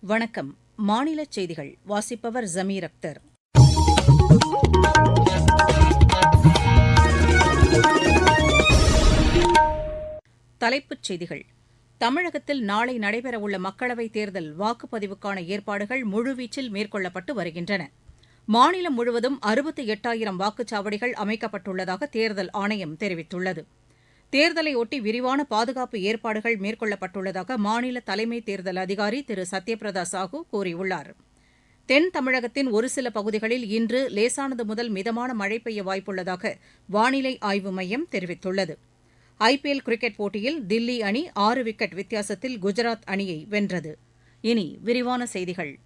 வணக்கம். மாநில செய்திகள். வாசிப்பவர் ஜமீர் அக்தர். தலைப்புச் செய்திகள். தமிழகத்தில் நாளை நடைபெறவுள்ள மக்களவைத் தேர்தல் வாக்குப்பதிவுக்கான ஏற்பாடுகள் முழுவீச்சில் மேற்கொள்ளப்பட்டு வருகின்றன. மாநிலம் முழுவதும் அறுபத்தி எட்டாயிரம் வாக்குச்சாவடிகள் அமைக்கப்பட்டுள்ளதாக தேர்தல் ஆணையம் தெரிவித்துள்ளது. தேர்தலையொட்டி விரிவான பாதுகாப்பு ஏற்பாடுகள் மேற்கொள்ளப்பட்டுள்ளதாக மாநில தலைமை தேர்தல் அதிகாரி திரு. சத்யபிரதா சாஹூ கூறியுள்ளார். தென் தமிழகத்தின் ஒரு சில பகுதிகளில் இன்று லேசானது முதல் மிதமான மழை பெய்ய வாய்ப்புள்ளதாக வானிலை ஆய்வு மையம் தெரிவித்துள்ளது. ஐபிஎல் கிரிக்கெட் போட்டியில் தில்லி அணி ஆறு விக்கெட் வித்தியாசத்தில் குஜராத் அணியை வென்றது. இனி விரிவான செய்திகள்.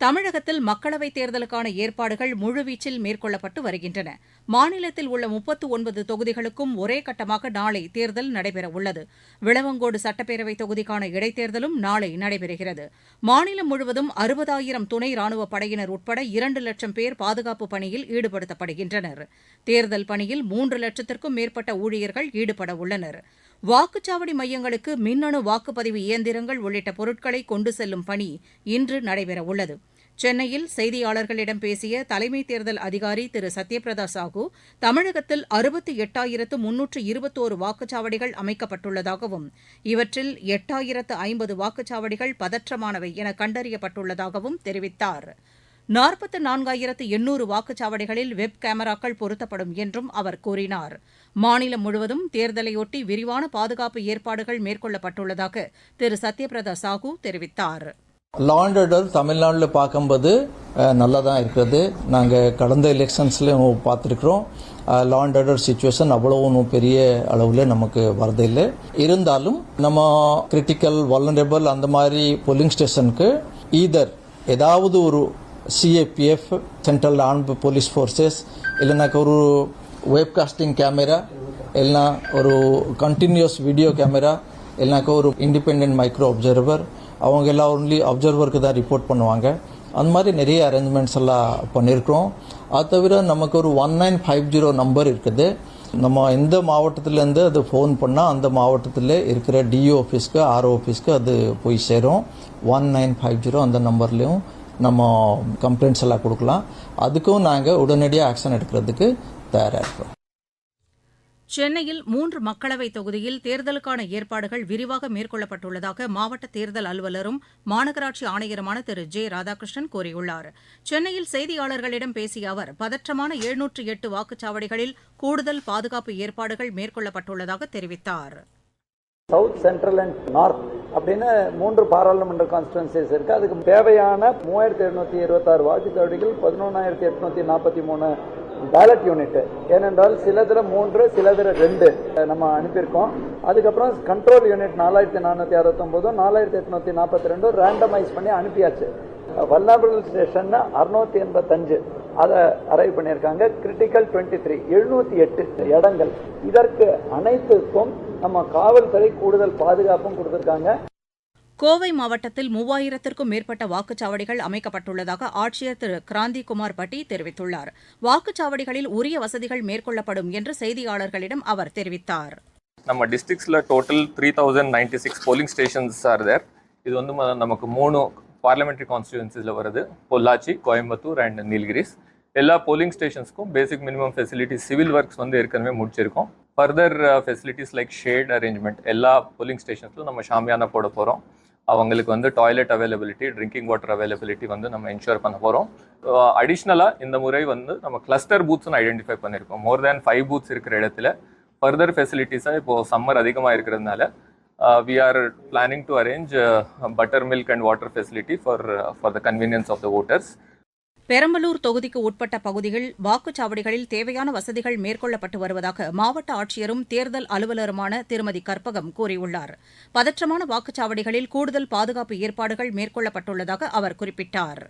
தமிழகத்தில் மக்களவைத் தேர்தலுக்கான ஏற்பாடுகள் முழுவீச்சில் மேற்கொள்ளப்பட்டு வருகின்றன. மாநிலத்தில் உள்ள முப்பத்து ஒன்பது தொகுதிகளுக்கும் ஒரே கட்டமாக நாளை தேர்தல் நடைபெறவுள்ளது. விளவங்கோடு சட்டப்பேரவைத் தொகுதிக்கான இடைத்தேர்தலும் நாளை நடைபெறுகிறது. மாநிலம் முழுவதும் அறுபதாயிரம் துணை ராணுவப் படையினர் உட்பட இரண்டு லட்சம் பேர் பாதுகாப்பு பணியில் ஈடுபடுத்தப்படுகின்றனர். தேர்தல் பணியில் மூன்று லட்சத்திற்கும் மேற்பட்ட ஊழியர்கள் ஈடுபட வாக்குச்சாவடி மையங்களுக்கு மின்னணு வாக்குப்பதிவு இயந்திரங்கள் உள்ளிட்ட பொருட்களை கொண்டு செல்லும் பணி இன்று நடைபெறவுள்ளது. சென்னையில் செய்தியாளர்களிடம் பேசிய தலைமை தேர்தல் அதிகாரி திரு. சத்யபிரதா சாஹூ தமிழகத்தில் அறுபத்தி எட்டாயிரத்து முன்னூற்று இருபத்தோரு வாக்குச்சாவடிகள் அமைக்கப்பட்டுள்ளதாகவும் இவற்றில் எட்டாயிரத்து ஐம்பது வாக்குச்சாவடிகள் பதற்றமானவை என கண்டறியப்பட்டுள்ளதாகவும் தெரிவித்தார். நாற்பத்து நான்காயிரத்து எண்ணூறு வாக்குச்சாவடிகளில் வெப் கேமராக்கள் பொருத்தப்படும் என்றும் அவர் கூறினார். மாநிலம் முழுவதும் தேர்தலையொட்டி விரிவான பாதுகாப்பு ஏற்பாடுகள் மேற்கொள்ளப்பட்டுள்ளதாக திரு. சத்யபிரதா சாஹூ தெரிவித்தார். லாண்டர்டர் தமிழ்நாட்டில் பார்க்கும்போது அஹ், நல்லா தான் இருக்கிறது. நாங்கள் கடந்த எலெக்ஷன்ஸ்லையும் பார்த்துருக்குறோம். லாண்டர்டர் ஆர்டர் சுச்சுவேஷன் அவ்வளோ ஒன்றும் பெரிய அளவில் நமக்கு வரதில்லை இருந்தாலும் நம்ம கிரிட்டிக்கல் வல்லனரபிள் அந்த மாதிரி போலிங் ஸ்டேஷனுக்கு ஈதர் ஏதாவது ஒரு CAPF central arm police forces இல்லைனாக்கா ஒரு வெப்காஸ்டிங் கேமரா இல்லைனா ஒரு கண்டினியூஸ் வீடியோ கேமரா இல்லைனாக்கா ஒரு இண்டிபெண்ட் மைக்ரோ அப்சர்வர் அவங்க எல்லாம் ஒன்லி அப்சர்வருக்கு தான் ரிப்போர்ட் பண்ணுவாங்க அந்த மாதிரி நிறைய அரேஞ்ச்மெண்ட்ஸ் எல்லாம் பண்ணியிருக்கிறோம் அது தவிர நமக்கு ஒரு one nine five zero number இருக்குது நம்ம எந்த மாவட்டத்திலேருந்து அது ஃபோன் பண்ணால் அந்த மாவட்டத்தில் இருக்கிற டிஓ ஆஃபீஸ்க்கு ஆர்ஓ ஆஃபீஸ்க்கு அது போய் சேரும் ஒன் நைன் ஃபைவ் ஜீரோ அந்த நம்பர்லேயும் நம்ம கம்ப்ளைண்ட்ஸ் எல்லாம் கொடுக்கலாம். அதுக்கும் நாங்கள் உடனடியாக ஆக்ஷன் எடுக்கிறதுக்கு தயாராக இருக்கிறோம் சென்னையில் மூன்று மக்களவைத் தொகுதியில் தேர்தலுக்கான ஏற்பாடுகள் விரிவாக மேற்கொள்ளப்பட்டுள்ளதாக மாவட்ட தேர்தல் அலுவலரும் மாநகராட்சி ஆணையருமான திரு. ஜே. ராதாகிருஷ்ணன் கூறியுள்ளார். சென்னையில் செய்தியாளர்களிடம் பேசிய அவர் பதற்றமான எழுநூற்று எட்டு வாக்குச்சாவடிகளில் கூடுதல் பாதுகாப்பு ஏற்பாடுகள் மேற்கொள்ளப்பட்டுள்ளதாக தெரிவித்தார். சவுத் சென்ட்ரல் அண்ட் நார்த் அப்படின்னு மூன்று பாராளுமன்ற கான்ஸ்டுவன்சிஸ் இருக்கு. அதுக்கு தேவையான மூவாயிரத்தி எழுநூத்தி இருபத்தாறு வாக்குச்சாவடிகள் பதினொன்னாயிரத்தி எட்நூத்தி நாற்பத்தி மூணு பேலட் யூனிட் ஏனென்றால் சிலதுல மூன்று சிலதுல ரெண்டு நம்ம அனுப்பியிருக்கோம். அதுக்கப்புறம் கண்ட்ரோல் யூனிட் நாலாயிரத்தி நானூத்தி அறுபத்தொன்பதும் நாலாயிரத்தி எட்நூத்தி நாற்பத்தி ரெண்டும் ரேண்டமைஸ் பண்ணி அனுப்பியாச்சு. வல்லபிள் ஸ்டேஷன் அறுநூத்தி எண்பத்தஞ்சு அதை அரைவ் பண்ணியிருக்காங்க. கிரிட்டிக்கல் டுவெண்ட்டி த்ரீ எழுநூத்தி எட்டு இடங்கள். இதற்கு அனைத்துக்கும் நம்ம காவல்துறை கூடுதல் பாதுகாப்பும் கொடுத்திருக்காங்க. கோவை மாவட்டத்தில் மூவாயிரத்திற்கும் மேற்பட்ட வாக்குச்சாவடிகள் அமைக்கப்பட்டுள்ளதாக ஆட்சியர் திரு. கிராந்திகுமார் பட்டி தெரிவித்துள்ளார். வாக்குச்சாவடிகளில் உரிய வசதிகள் மேற்கொள்ளப்படும் என்று செய்தியாளர்களிடம் அவர் தெரிவித்தார். நம்ம டிஸ்ட்ரிக்ஸில் total three thousand ninety six polling stations are there இது வந்து நமக்கு மூணு பார்லிமெண்ட்ரி கான்ஸ்டியூன்சிஸில் வருது. பொள்ளாச்சி கோயம்புத்தூர் அண்ட் நீலகிரிஸ் எல்லா polling ஸ்டேஷன்ஸ்க்கும் basic minimum facilities civil works வந்து ஏற்கனவே முடிச்சிருக்கோம். Further facilities like shade arrangement எல்லா போலிங் ஸ்டேஷன்ஸ்லும் நம்ம ஷாமியானா போட போகிறோம் அவங்களுக்கு வந்து toilet availability drinking water availability வந்து நம்ம என்ஷூர் பண்ண போகிறோம் அடிஷ்னலாக இந்த முறை வந்து நம்ம கிளஸ்டர் பூத்ஸ்னு ஐடென்டிஃபை பண்ணியிருக்கோம் மோர் தேன் ஃபைவ் பூத்ஸ் இருக்கிற இடத்துல ஃபர்தர் ஃபெசிலிட்டிஸாக இப்போ சம்மர் அதிகமாக இருக்கிறதுனால we are planning to arrange butter milk and water facility for for the convenience of the voters Perambalur தொகுதிக்கு உட்பட்ட பகுதிகள் வாக்குச்சாவடிகளில் தேவையான வசதிகள் மேற்கொள்ளப்பட்டு வருவதாக மாவட்ட ஆட்சியரும் தேர்தல் அலுவலருமான திருமதி கற்பகம் கூறியுள்ளார். பதற்றமான வாக்குச்சாவடிகளில் கூடுதல் பாதுகாப்பு ஏற்பாடுகள் மேற்கொள்ளப்பட்டுள்ளதாக அவர் குறிப்பிட்டார்.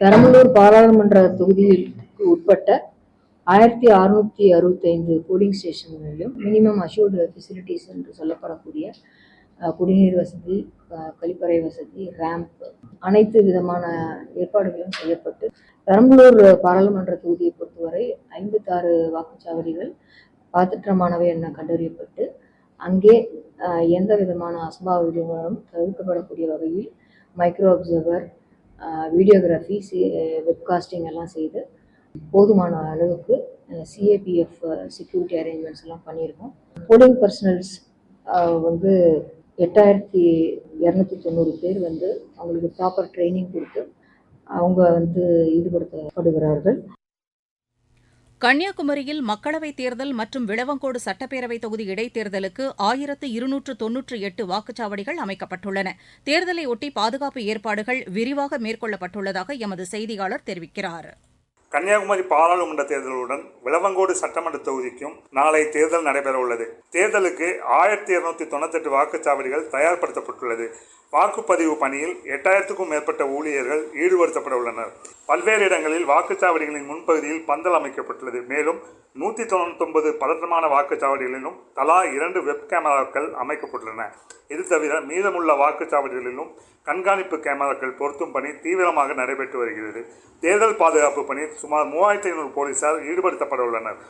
பெரம்பலூர் பாராளுமன்ற தொகுதிக்கு உட்பட்ட ஆயிரத்தி அறுநூத்தி அறுபத்தைந்து போலிங் ஸ்டேஷன்களிலும் மினிமம் அஷ்யூர்டு ஃபெசிலிட்டிஸ் என்று சொல்லப்படக்கூடிய குடிநீர் வசதி கழிப்பறை வசதி ரேம்ப் அனைத்து விதமான ஏற்பாடுகளும் செய்யப்பட்டு பெரம்பலூர் பாராளுமன்ற தொகுதியை பொறுத்தவரை ஐம்பத்தாறு வாக்குச்சாவடிகள் பாத்திரமானவை என கண்டறியப்பட்டு அங்கே எந்த விதமான அசம்பாவிதங்களும் தவிர்க்கப்படக்கூடிய வகையில் micro observer videography C webcasting எல்லாம் செய்து போதுமான அளவுக்கு சிஏபிஎஃப் செக்யூரிட்டி அரேஞ்ச்மெண்ட்ஸ் எல்லாம் பண்ணியிருக்கோம். போலிங் பர்சனல்ஸ் வந்து எட்டாயிரத்தி இரநூத்தி தொண்ணூறு பேர் வந்து அவங்களுக்கு ப்ராப்பர் ட்ரைனிங் கொடுத்து அவங்க வந்து ஈடுபடுத்தப்படுகிறார்கள். கன்னியாகுமரியில் மக்களவைத் தேர்தல் மற்றும் விளவங்கோடு சட்டப்பேரவைத் தொகுதி இடைத்தேர்தலுக்கு ஆயிரத்து இருநூற்று தொன்னூற்று எட்டு வாக்குச்சாவடிகள் அமைக்கப்பட்டுள்ளன. தேர்தலையொட்டி பாதுகாப்பு ஏற்பாடுகள் விரிவாக மேற்கொள்ளப்பட்டுள்ளதாக எமது செய்தியாளர் தெரிவிக்கிறார். கன்னியாகுமரி பாராளுமன்ற தேர்தலுடன் விளவங்கோடு சட்டமன்ற தொகுதிக்கும் நாளை தேர்தல் நடைபெற உள்ளது தேர்தலுக்கு ஆயிரத்தி இருநூத்தி தொண்ணூத்தெட்டு வாக்குச்சாவடிகள் தயார்படுத்தப்பட்டுள்ளது. வாக்குப்பதிவு பணியில் எட்டாயிரத்துக்கும் மேற்பட்ட ஊழியர்கள் ஈடுபடுத்தப்பட உள்ளனர். பல்வேறு இடங்களில் வாக்குச்சாவடிகளின் முன்பகுதியில் பந்தல் அமைக்கப்பட்டுள்ளது. மேலும் நூற்றி தொண்ணூத்தொன்பது பதற்றமான வாக்குச்சாவடிகளிலும் தலா இரண்டு வெப் கேமராக்கள் அமைக்கப்பட்டுள்ளன. இது தவிர மீதமுள்ள வாக்குச்சாவடிகளிலும் கண்காணிப்பு கேமராக்கள் பொருத்தும் பணி தீவிரமாக நடைபெற்று வருகிறது. தேர்தல் பாதுகாப்பு பணி சுமார் மூவாயிரத்தி ஐநூறு போலீசார் ஈடுபடுத்தப்பட உள்ளனர்.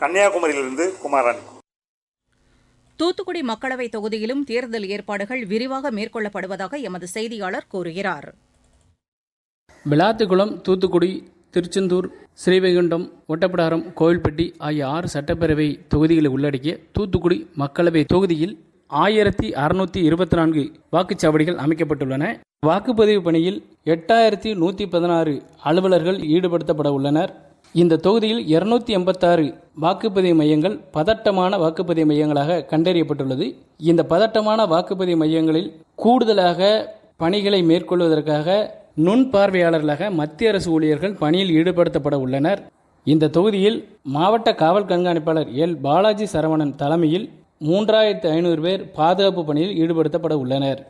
கன்னியாகுமரியிலிருந்து குமாரன். தூத்துக்குடி மக்களவைத் தொகுதியிலும் தேர்தல் ஏற்பாடுகள் விரிவாக மேற்கொள்ளப்படுவதாக எமது செய்தியாளர் கூறுகிறார். விளாத்துக்குளம் தூத்துக்குடி திருச்செந்தூர் ஸ்ரீவைகுண்டம் ஒட்டப்பிடாரம் கோவில்பட்டி ஆகிய ஆறு சட்டப்பேரவை தொகுதிகளை உள்ளடக்கிய தூத்துக்குடி மக்களவை தொகுதியில் ஆயிரத்தி அறுநூத்தி இருபத்தி நான்கு வாக்குச்சாவடிகள் அமைக்கப்பட்டுள்ளன. வாக்குப்பதிவு பணியில் எட்டாயிரத்தி நூற்றி பதினாறு அலுவலர்கள் ஈடுபடுத்தப்பட உள்ளனர். இந்த தொகுதியில் இருநூத்தி எண்பத்தாறு வாக்குப்பதிவு மையங்கள் பதட்டமான வாக்குப்பதிவு மையங்களாக கண்டறியப்பட்டுள்ளது. இந்த பதட்டமான வாக்குப்பதிவு மையங்களில் கூடுதலாக பணிகளை மேற்கொள்வதற்காக நுண் பார்வையாளர்களாக மத்திய அரசு ஊழியர்கள் பணியில் ஈடுபடுத்தப்பட உள்ளனர். இந்த தொகுதியில் மாவட்ட காவல் கண்காணிப்பாளர் எல். பாலாஜி சரவணன் தலைமையில் மூன்றாயிரத்து ஐநூறு பேர் பாதுகாப்பு பணியில் ஈடுபடுத்தப்பட உள்ளனர்.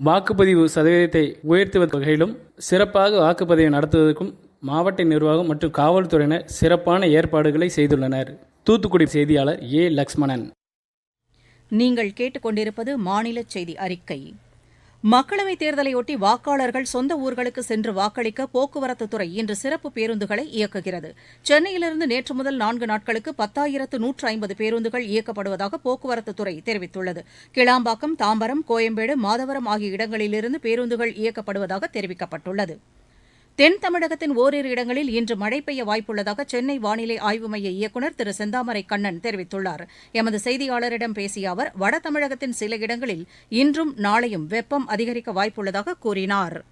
வாக்குப்பதிவு சதவீதத்தை உயர்த்துவது வகையிலும் சிறப்பாக வாக்குப்பதிவு நடத்துவதற்கும் மாவட்ட நிர்வாகம் மற்றும் காவல்துறையினர் சிறப்பான ஏற்பாடுகளை செய்துள்ளனர். தூத்துக்குடி செய்தியாளர் ஏ. லக்ஷ்மணன். நீங்கள் கேட்டுக்கொண்டிருப்பது மாநில செய்தி அறிக்கை. மக்களவைத் தேர்தலையொட்டி வாக்காளர்கள் சொந்த ஊர்களுக்கு சென்று வாக்களிக்க போக்குவரத்து துறை இன்று சிறப்பு பேருந்துகளை இயக்குகிறது. சென்னையிலிருந்து நேற்று முதல் நான்கு நாட்களுக்கு பத்தாயிரத்து நூற்று ஐம்பது பேருந்துகள் இயக்கப்படுவதாக போக்குவரத்து துறை தெரிவித்துள்ளது. கிளாம்பாக்கம் தாம்பரம் கோயம்பேடு மாதவரம் ஆகிய இடங்களிலிருந்து பேருந்துகள் இயக்கப்படுவதாக தெரிவிக்கப்பட்டுள்ளது. தென் தமிழகத்தின் ஓரிரு இடங்களில் இன்று மழை பெய்ய வாய்ப்புள்ளதாக சென்னை வானிலை ஆய்வு மைய இயக்குநர் திரு செந்தாமரை கண்ணன் தெரிவித்துள்ளார். எமது செய்தியாளரிடம் பேசிய அவர் வட தமிழகத்தின் சில இடங்களில் இன்றும் நாளையும் வெப்பம் அதிகரிக்க வாய்ப்புள்ளதாக கூறினார்.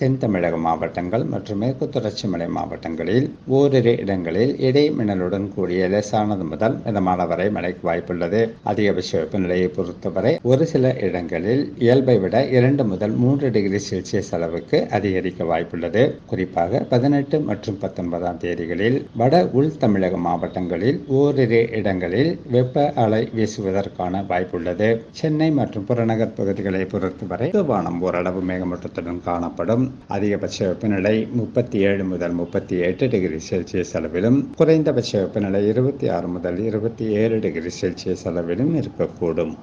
தென் தமிழக மாவட்டங்கள் மற்றும் மேற்கு தொடர்ச்சி மலை மாவட்டங்களில் ஓரிரு இடங்களில் இடை மின்னலுடன் கூடிய லேசானது முதல் மிதமான வரை மழைக்கு வாய்ப்புள்ளது. அதிகபட்ச வெப்பநிலையை பொறுத்தவரை ஒரு சில இடங்களில் இயல்பை விட இரண்டு முதல் மூன்று டிகிரி செல்சியஸ் அளவுக்கு அதிகரிக்க வாய்ப்புள்ளது. குறிப்பாக பதினெட்டு மற்றும் பத்தொன்பதாம் தேதிகளில் வட உள் தமிழக மாவட்டங்களில் ஓரிரு இடங்களில் வெப்ப அலை வீசுவதற்கான வாய்ப்புள்ளது. சென்னை மற்றும் புறநகர் பகுதிகளை பொறுத்தவரை வானம் ஓரளவு மேகமூட்டத்துடன் காணப்படும். அதிகபட்ச வெப்பநிலை முப்பத்தி ஏழு முதல் முப்பத்தி எட்டு டிகிரி செல்சியஸ் அளவிலும் குறைந்தபட்ச வெப்பநிலை இருபத்தி ஆறு முதல் இருபத்தி ஏழு டிகிரி செல்சியஸ் அளவிலும் இருக்கக்கூடும்.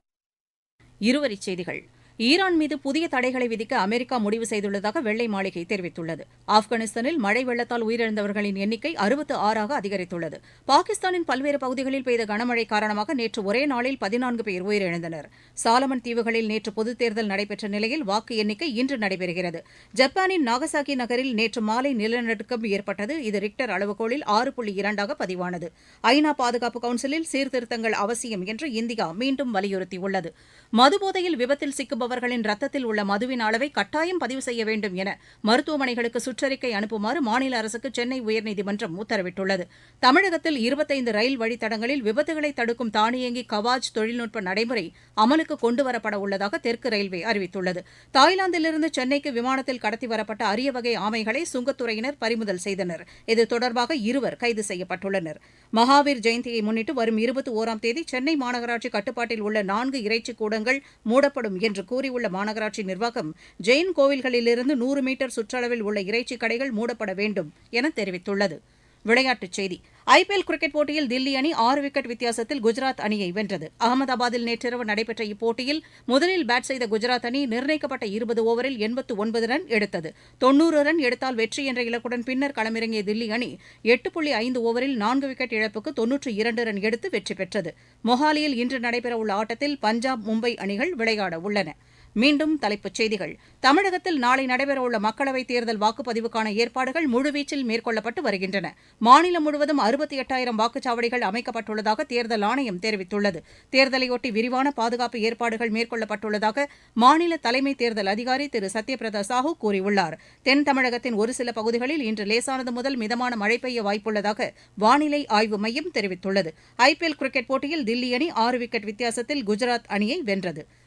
இருவரிச் செய்திகள். ஈரான் மீது புதிய தடைகளை விதிக்க அமெரிக்கா முடிவு செய்துள்ளதாக வெள்ளை மாளிகை தெரிவித்துள்ளது. ஆப்கானிஸ்தானில் மழை வெள்ளத்தால் உயிரிழந்தவர்களின் எண்ணிக்கை அறுபத்து ஆறாக அதிகரித்துள்ளது. பாகிஸ்தானின் பல்வேறு பகுதிகளில் பெய்த கனமழை காரணமாக நேற்று ஒரே நாளில் பதினான்கு பேர் உயிரிழந்தனர். சாலமன் தீவுகளில் நேற்று பொதுத் தேர்தல் நடைபெற்ற நிலையில் வாக்கு எண்ணிக்கை இன்று நடைபெறுகிறது. ஜப்பானின் நாகசாகி நகரில் நேற்று மாலை நிலநடுக்கம் ஏற்பட்டது. இது ரிக்டர் அளவுகோலில் ஆறு புள்ளி இரண்டாக பதிவானது. ஐநா பாதுகாப்பு கவுன்சிலில் சீர்திருத்தங்கள் அவசியம் என்று இந்தியா மீண்டும் வலியுறுத்தியுள்ளது. மதுபோதையில் விபத்தில் சிக்குபவர் வாங்குபவர்களின் ரத்தத்தில் உள்ள மதுவின் அளவை கட்டாயம் பதிவு செய்ய வேண்டும் என மருத்துவமனைகளுக்கு சுற்றறிக்கை அனுப்புமாறு மாநில அரசுக்கு சென்னை உயர்நீதிமன்றம் உத்தரவிட்டுள்ளது. தமிழகத்தில் இருபத்தைந்து ரயில் வழித்தடங்களில் விபத்துகளை தடுக்கும் தானியங்கி கவாஜ் தொழில்நுட்ப நடைமுறை அமலுக்கு கொண்டுவரப்பட உள்ளதாக தெற்கு ரயில்வே அறிவித்துள்ளது. தாய்லாந்திலிருந்து சென்னைக்கு விமானத்தில் கடத்தி வரப்பட்ட அரிய வகை ஆமைகளை சுங்கத்துறையினர் பறிமுதல் செய்தனர். இது தொடர்பாக இருவர் கைது செய்யப்பட்டுள்ளனர். மகாவீர் ஜெயந்தியை முன்னிட்டு வரும் இருபத்தி ஓராம் தேதி சென்னை மாநகராட்சி கட்டுப்பாட்டில் உள்ள நான்கு இறைச்சி கூடங்கள் மூடப்படும் என்று கூறியுள்ள மாநகராட்சி நிர்வாகம் ஜெயின் கோவில்களிலிருந்து நூறு மீட்டர் சுற்றளவில் உள்ள இறைச்சி கடைகள் மூடப்பட வேண்டும் என தெரிவித்துள்ளது. விளையாட்டுச் செய்தி. ஐபிஎல் கிரிக்கெட் போட்டியில் தில்லி அணி ஆறு விக்கெட் வித்தியாசத்தில் குஜராத் அணியை வென்றது. அகமதாபாத்தில் நேற்றிரவு நடைபெற்ற இப்போட்டியில் முதலில் பேட் செய்த குஜராத் அணி நிர்ணயிக்கப்பட்ட இருபது ஓவரில் எண்பத்து ஒன்பது ரன் எடுத்தது. தொன்னூறு ரன் எடுத்தால் வெற்றி என்ற இலக்குடன் பின்னர் களமிறங்கிய தில்லி அணி எட்டு புள்ளி ஐந்து ஓவரில் நான்கு விக்கெட் இழப்புக்கு தொன்னூற்று இரண்டு ரன் எடுத்து வெற்றி பெற்றது. மொஹாலியில் இன்று நடைபெறவுள்ள ஆட்டத்தில் பஞ்சாப் மும்பை அணிகள் விளையாட உள்ளன. மீண்டும் தலைப்புச் செய்திகள். தமிழகத்தில் நாளை நடைபெறவுள்ள மக்களவைத் தேர்தல் வாக்குப்பதிவுக்கான ஏற்பாடுகள் முழுவீச்சில் மேற்கொள்ளப்பட்டு வருகின்றன. மாநிலம் முழுவதும் அறுபத்தி எட்டாயிரம் வாக்குச்சாவடிகள் அமைக்கப்பட்டுள்ளதாக தேர்தல் ஆணையம் தெரிவித்துள்ளது. தேர்தலையொட்டி விரிவான பாதுகாப்பு ஏற்பாடுகள் மேற்கொள்ளப்பட்டுள்ளதாக மாநில தலைமை தேர்தல் அதிகாரி திரு. சத்யபிரதா சாஹூ கூறியுள்ளார். தென் தமிழகத்தின் ஒரு சில பகுதிகளில் இன்று லேசானது முதல் மிதமான மழை பெய்ய வாய்ப்புள்ளதாக வானிலை ஆய்வு மையம் தெரிவித்துள்ளது. ஐபிஎல் கிரிக்கெட் போட்டியில் தில்லி அணி ஆறு விக்கெட் வித்தியாசத்தில் குஜராத் அணியை வென்றது.